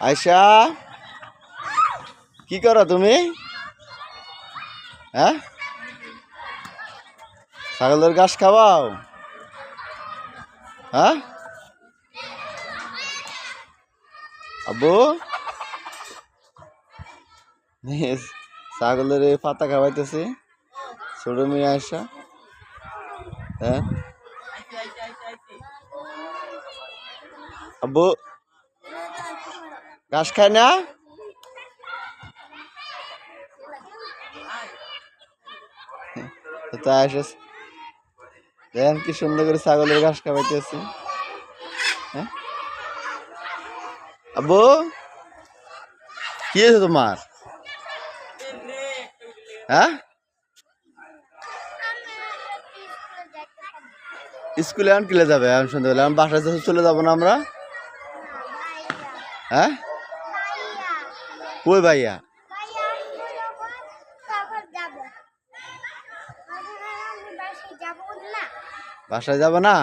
আয়শা, কি করো তুমি? হ্যাঁ? ছাগলের ঘাস খাওয়াও? হ্যাঁ? আব্বু? ছাগলের এই পাতা খাওয়াইতেছে। ছোট মেয়ে আয়সা হ্যাঁ? আব্বু ঘাস খায় না? আয়সা দেখেন কি সুন্দর করে ছাগলের ঘাস খাওয়াইতেছে হ্যাঁ? আব্বু? কি হয়েছে তোমার? হ্যাঁ? স্কুলে এখন কিলে যাবে? এখন শুনতে পেলাম। বাসায় চলে যাব না আমরা? হ্যাঁ? কই ভাইয়া? বাসায় যাব না?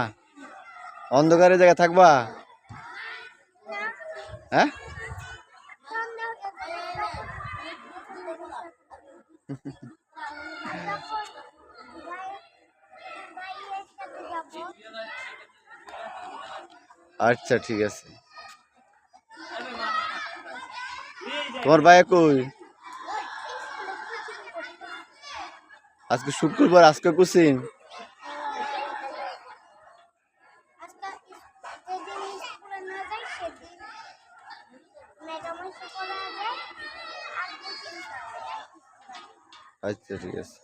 অন্ধকারে জায়গায় থাকবা? হ্যাঁ? আচ্ছা ঠিক আছে। তোমার ভাই কই? আজকে শুক্রবার আজকে কুসিন আচ্ছা ঠিক আছে।